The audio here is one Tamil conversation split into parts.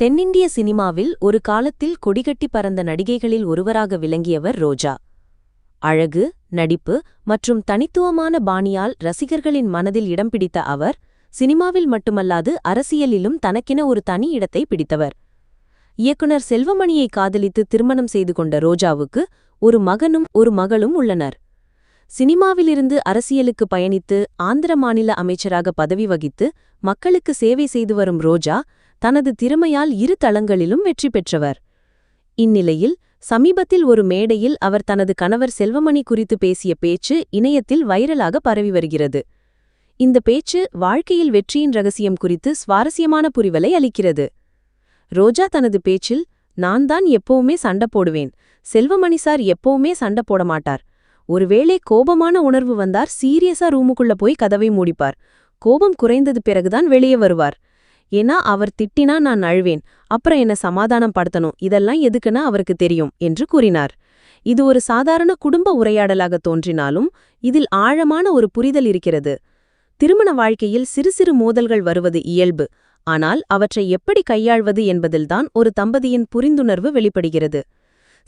தென்னிந்திய சினிமாவில் ஒரு காலத்தில் கொடிகட்டி பறந்த நடிகைகளில் ஒருவராக விளங்கியவர் ரோஜா. அழகு நடிப்பு மற்றும் தனித்துவமான பாணியால் ரசிகர்களின் மனதில் இடம் பிடித்த அவர் சினிமாவில் மட்டுமல்லாது அரசியலிலும் தனக்கென ஒரு தனி இடத்தை பிடித்தவர். இயக்குனர் செல்வமணியை காதலித்து திருமணம் செய்து கொண்ட ரோஜாவுக்கு ஒரு மகனும் ஒரு மகளும் உள்ளனர். சினிமாவிலிருந்து அரசியலுக்கு பயணித்து ஆந்திர மாநில அமைச்சராக பதவி வகித்து மக்களுக்கு சேவை செய்து வரும் ரோஜா தனது திறமையால் இரு தளங்களிலும் வெற்றி பெற்றவர். இந்நிலையில் சமீபத்தில் ஒரு மேடையில் அவர் தனது கணவர் செல்வமணி குறித்து பேசிய பேச்சு இணையத்தில் வைரலாக பரவி வருகிறது. இந்த பேச்சு வாழ்க்கையில் வெற்றியின் ரகசியம் குறித்து சுவாரஸ்யமான புரிவலை அளிக்கிறது. ரோஜா தனது பேச்சில் நான் தான் எப்பவுமே சண்டை போடுவேன். செல்வமணி சார் எப்பவுமே சண்டை போட மாட்டார். ஒருவேளை கோபமான உணர்வு வந்தார் சீரியஸா ரூமுக்குள்ள போய் கதவை மூடிப்பார். கோபம் குறைந்தது பிறகுதான் வெளியே வருவார். ஏன்னா அவர் திட்டினா நான் அழுவேன் அப்புறம் என்ன சமாதானம் படுத்தணும் இதெல்லாம் எதுக்குன்னு அவருக்கு தெரியும் என்று கூறினார். இது ஒரு சாதாரண குடும்ப உரையாடலாக தோன்றினாலும் இதில் ஆழமான ஒரு புரிதல் இருக்கிறது. திருமண வாழ்க்கையில் சிறு சிறு மோதல்கள் வருவது இயல்பு ஆனால் அவற்றை எப்படி கையாள்வது என்பதில்தான் ஒரு தம்பதியின் புரிந்துணர்வு வெளிப்படுகிறது.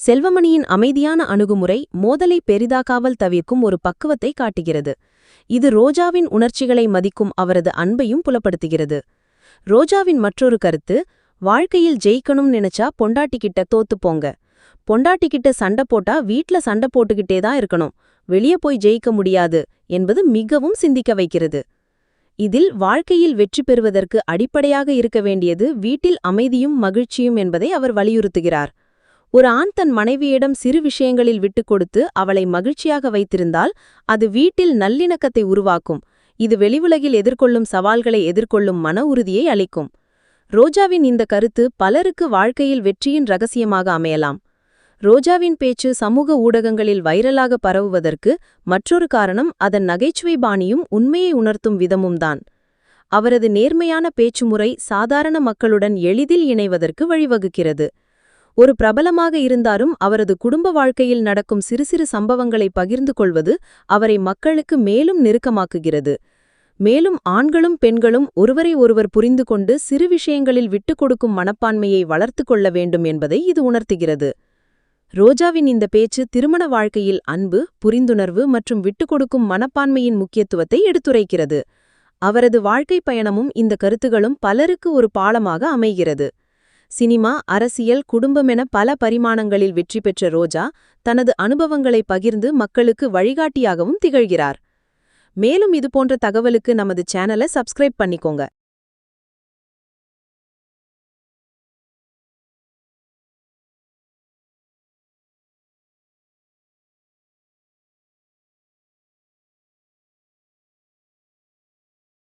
செல்வமணியின் அமைதியான அணுகுமுறை மோதலை பெரிதாக்காமல் தவிர்க்கும் ஒரு பக்குவத்தை காட்டுகிறது. இது ரோஜாவின் உணர்ச்சிகளை மதிக்கும் அவரது அன்பையும் புலப்படுத்துகிறது. ரோஜாவின் மற்றொரு கருத்து வாழ்க்கையில் ஜெயிக்கணும் நினைச்சா பொண்டாட்டிக்கிட்ட தோத்து போங்க. பொண்டாட்டிக்கிட்ட சண்டை போட்டா வீட்ல சண்டை போட்டுக்கிட்டே தான் இருக்கணும். வெளியே போய் ஜெயிக்க முடியாது என்பது மிகவும் சிந்திக்க வைக்கிறது. இதில் வாழ்க்கையில் வெற்றி பெறுவதற்கு அடிப்படையாக இருக்க வேண்டியது வீட்டில் அமைதியும் மகிழ்ச்சியும் என்பதை அவர் வலியுறுத்துகிறார். ஒரு ஆண் தன் மனைவியிடம் சிறு விஷயங்களில் விட்டுக் கொடுத்து அவளை மகிழ்ச்சியாக வைத்திருந்தால் அது வீட்டில் நல்லிணக்கத்தை உருவாக்கும். இது வெளிவுலகில் எதிர்கொள்ளும் சவால்களை எதிர்கொள்ளும் மன உறுதியை அளிக்கும். ரோஜாவின் இந்த கருத்து பலருக்கு வாழ்க்கையில் வெற்றியின் ரகசியமாக அமையலாம். ரோஜாவின் பேச்சு சமூக ஊடகங்களில் வைரலாக பரவுவதற்கு மற்றொரு காரணம் அதன் நகைச்சுவை பாணியும் உண்மையை உணர்த்தும் விதமும் தான். அவரது நேர்மையான பேச்சுமுறை சாதாரண மக்களுடன் எளிதில் இணைவதற்கு வழிவகுக்கிறது. ஒரு பிரபலமாக இருந்தாலும் அவரது குடும்ப வாழ்க்கையில் நடக்கும் சிறு சிறு சம்பவங்களை பகிர்ந்து கொள்வது அவரை மக்களுக்கு மேலும் நெருக்கமாக்குகிறது. மேலும் ஆண்களும் பெண்களும் ஒருவரை ஒருவர் புரிந்து கொண்டு சிறு விஷயங்களில் விட்டுக் கொடுக்கும் மனப்பான்மையை வளர்த்து கொள்ள வேண்டும் என்பதை இது உணர்த்துகிறது. ரோஜாவின் இந்த பேச்சு திருமண வாழ்க்கையில் அன்பு புரிந்துணர்வு மற்றும் விட்டுக் கொடுக்கும் மனப்பான்மையின் முக்கியத்துவத்தை எடுத்துரைக்கிறது. அவரது வாழ்க்கை பயணமும் இந்த கருத்துகளும் பலருக்கு ஒரு பாலமாக அமைகிறது. சினிமா அரசியல் குடும்பமென பல பரிமாணங்களில் வெற்றி பெற்ற ரோஜா தனது அனுபவங்களை பகிர்ந்து மக்களுக்கு வழிகாட்டியாகவும் திகழ்கிறார். மேலும் இதுபோன்ற தகவலுக்கு நமது சேனலை சப்ஸ்கிரைப் பண்ணிக்கோங்க.